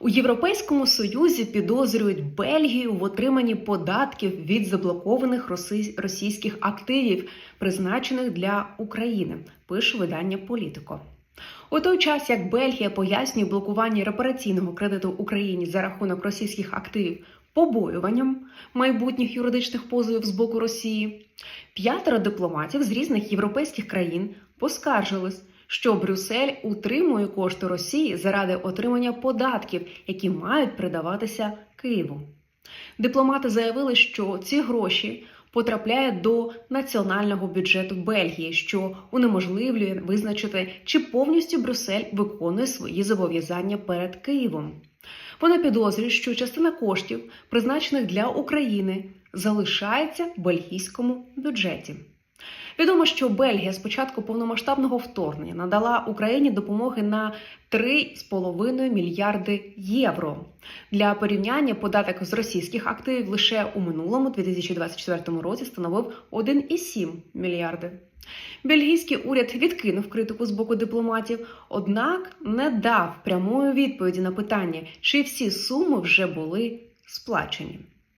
У Європейському Союзі підозрюють Бельгію в отриманні податків від заблокованих російських активів, призначених для України. Пише видання Політико. У той час, як Бельгія пояснює блокування репараційного кредиту Україні за рахунок російських активів побоюванням майбутніх юридичних позовів з боку Росії, п'ятеро дипломатів з різних європейських країн поскаржились, що Брюссель утримує кошти Росії заради отримання податків, які мають передаватися Києву. Дипломати заявили, що ці гроші потрапляють до національного бюджету Бельгії, що унеможливлює визначити, чи повністю Брюссель виконує свої зобов'язання перед Києвом. Вони підозрюють, що частина коштів, призначених для України, залишається в бельгійському бюджеті. Відомо, що Бельгія з початку повномасштабного вторгнення надала Україні допомоги на 3,5 мільярди євро. Для порівняння податок з російських активів лише у минулому 2024 році становив 1,7 мільярди. Бельгійський уряд відкинув критику з боку дипломатів, однак не дав прямої відповіді на питання, чи всі суми вже були сплачені.